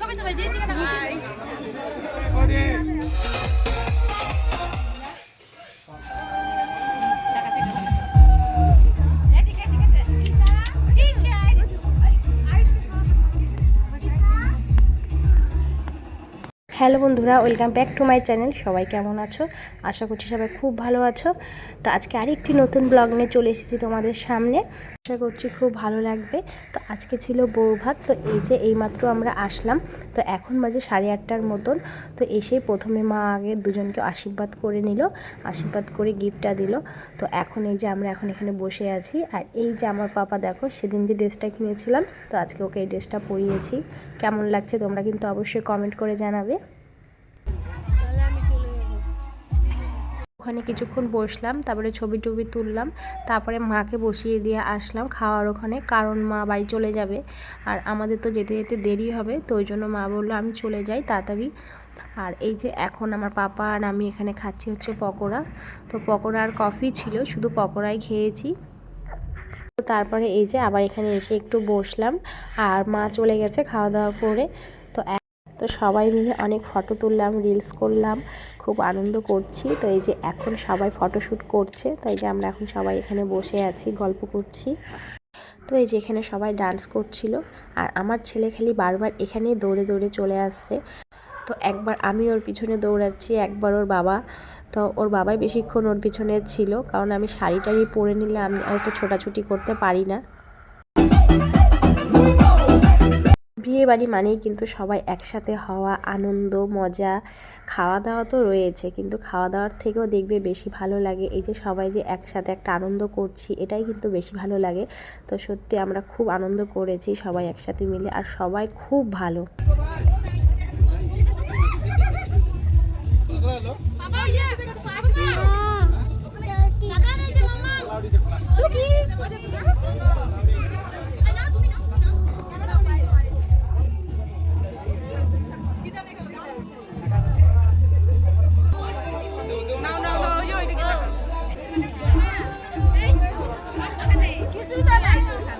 ছবি সবাই দিয়ে দিকে হ্যালো বন্ধুরা, welcome back to my channel. সবাই কেমন আছো? আশা করছি সবাই খুব ভালো আছো। তো আজকে আরেকটি নতুন ব্লগ নিয়ে চলে এসেছি তোমাদের সামনে। আশা করছি খুব ভালো লাগবে। তো আজকে ছিল বৌভাত তো এই যে এইমাত্র আমরা আসলাম। তো এখন বাজে সাড়ে আটটার মতন। তো এসেই প্রথমে মা আগে দুজনকে আশীর্বাদ করে নিল, আশীর্বাদ করে গিফটটা দিল। তো এখন এই যে আমরা এখন এখানে বসে আছি। আর এই যে আমার পাপা, দেখো, সেদিন যে ড্রেসটা কিনেছিলাম, তো আজকে ওকে এই ড্রেসটা পরিয়েছি। কেমন লাগছে তোমরা কিন্তু অবশ্যই কমেন্ট করে জানাবে। ওখানে কিছুক্ষণ বসলাম, তারপরে ছবি টবি তুললাম, তারপরে মাকে বসিয়ে দিয়ে আসলাম খাওয়ার ওখানে, কারণ মা বাড়ি চলে যাবে আর আমাদের তো যেতে যেতে দেরি হবে, তো ওই জন্য মা বলল আমি চলে যাই তাড়াতাড়ি। আর এই যে এখন আমার পাপা আর আমি এখানে খাচ্ছি হচ্ছে পকোড়া, তো পকোড়া আর কফি ছিল, শুধু পকোড়াই খেয়েছি। তো তারপরে এই যে আবার এখানে এসে একটু বসলাম, আর মা চলে গেছে খাওয়া দাওয়া করে তো সবাই মিলে অনেক ফটো তুললাম রিলস করলাম, খুব আনন্দ করছি। তো এই যে এখন সবাই ফটোশ্যুট করছে, তো এই যে আমরা এখন সবাই এখানে বসে আছি, গল্প করছি। তো এই যে এখানে সবাই ডান্স করছিল, আর আমার ছেলে খালি বারবার এখানেই দৌড়ে দৌড়ে চলে আসছে। তো একবার আমি ওর পিছনে দৌড়াচ্ছি, একবার ওর বাবা। তো ওর বাবাই বেশিক্ষণ ওর পিছনে ছিল, কারণ আমি শাড়ি টাড়ি পরে নিলে আমি হয়তো ছোটাছুটি করতে পারি না। বাড়ি মানেই কিন্তু সবাই একসাথে হওয়া, আনন্দ, মজা খাওয়া দাওয়া তো রয়েছে। কিন্তু খাওয়া দাওয়ার থেকেও দেখবে বেশি ভালো লাগে এই যে সবাই যে একসাথে একটা আনন্দ করছি, এটাই কিন্তু বেশি ভালো লাগে। তো সত্যি আমরা খুব আনন্দ করেছি সবাই একসাথে মিলে, আর সবাই খুব ভালো।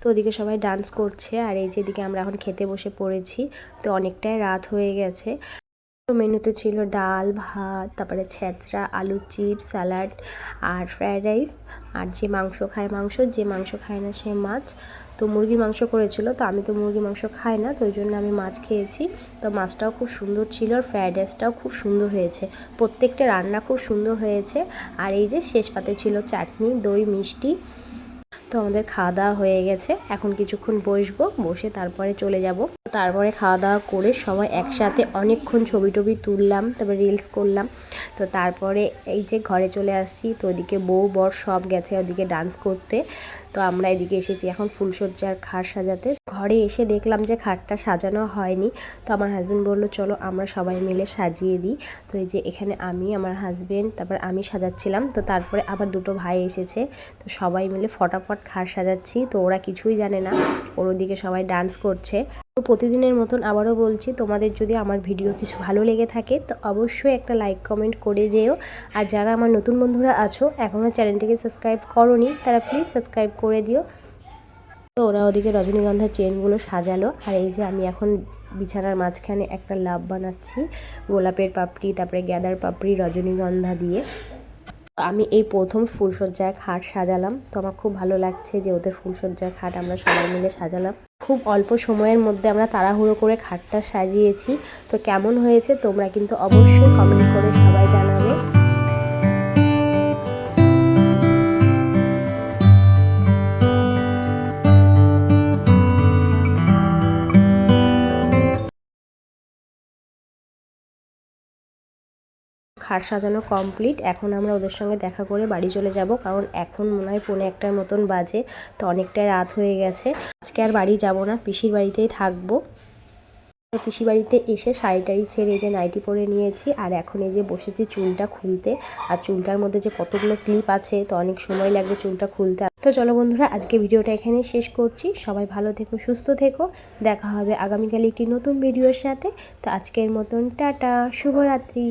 তো ওদিকে সবাই ডান্স করছে, আর এই যেদিকে আমরা এখন খেতে বসে পড়েছি, তো অনেকটাই রাত হয়ে গেছে। তো মেনুতে ছিল ডাল, ভাত, তারপরে ছেঁচড়া, আলু চিপস স্যালাড আর ফ্রায়েড রাইস আর যে মাংস খায় মাংস, যে মাংস খায় না সে মাছ। তো মুরগির মাংস করেছিল, তো আমি তো মুরগির মাংস খাই না, তো ওই জন্য আমি মাছ খেয়েছি। তো মাছটাও খুব সুন্দর ছিল, আর ফ্রায়েড রাইসটাও খুব সুন্দর হয়েছে। প্রত্যেকটা রান্না খুব সুন্দর হয়েছে। আর এই যে শেষ পাতে ছিল চাটনি, দই, মিষ্টি। তো আমাদের খাওয়া দাওয়া হয়ে গেছে। এখন কিছুক্ষণ বসবো, বসে তারপরে চলে যাব। তারপরে খাওয়া দাওয়া করে সবাই একসাথে অনেকক্ষণ ছবি টবি তুললাম, তারপরে রিলস করলাম। তো তারপরে এই যে ঘরে চলে আসছি, তো ওদিকে বউ, বর সব গেছে ওদিকে ডান্স করতে। তো আমরা এদিকে এসেছি এখন ফুলসজ্জার খাট সাজাতে। ঘরে এসে দেখলাম যে খাটটা সাজানো হয়নি। তো আমার হাজব্যান্ড বলল, চলো আমরা সবাই মিলে সাজিয়ে দিই। তো এই যে এখানে আমি, আমার হাজব্যান্ড তারপর আমি সাজাচ্ছিলাম। তো তারপরে আবার দুটো ভাই এসেছে। তো সবাই মিলে ফটাফট খাট সাজাচ্ছি। তো ওরা কিছুই জানে না। ওর ওদিকে সবাই ডান্স করছে। তো প্রতিদিনের মতন আবারও বলছি, তোমাদের যদি আমার ভিডিও কিছু ভালো লেগে থাকে, তো অবশ্যই একটা লাইক কমেন্ট করে যেও। আর যারা আমার নতুন বন্ধুরা আছো এখনও চ্যানেলটিকে সাবস্ক্রাইব করনি, তারা প্লিজ সাবস্ক্রাইব করে দিও। তো ওরা ওদিকে রজনীগন্ধার চেনগুলো সাজালো, আর এই যে আমি এখন বিছানার মাঝখানে একটা লাভ বানাচ্ছি, গোলাপের পাপড়ি, তারপরে গ্যাদার পাপড়ি, রজনীগন্ধা দিয়ে। আমি এই প্রথম ফুলসজ্জার খাট সাজালাম, তো আমার খুব ভালো লাগছে যে ওদের ফুলসজ্জার খাট আমরা সবাই মিলে সাজালাম। খুব অল্প সময়ের মধ্যে আমরা তাড়াহুড়ো করে খাটটা সাজিয়েছি। তো কেমন হয়েছে তোমরা কিন্তু অবশ্যই কমেন্ট করে সবাই জানাবে। খাট সাজানো কমপ্লিট এখন আমরা ওদের সঙ্গে দেখা করে বাড়ি চলে যাব, কারণ এখন মনে হয় পৌনে একটার মতন বাজে, তো অনেকটাই রাত হয়ে গেছে। আজকে আর বাড়ি যাব না, পিসির বাড়িতেই থাকব। পিসি বাড়িতে এসে শাড়ি টাড়ি ছেড়ে যে নাইটি পরে নিয়েছি, আর এখন এই যে বসেছি চুলটা খুলতে। আর চুলটার মধ্যে যে কতগুলো ক্লিপ আছে, তো অনেক সময় লাগবে চুলটা খুলতে। তো চলো বন্ধুরা, আজকে ভিডিওটা এখানে শেষ করছি। সবাই ভালো থেকো, সুস্থ থেকো। দেখা হবে আগামীকাল একটি নতুন ভিডিওর সাথে। তো আজকের মতন টাটা, শুভরাত্রি।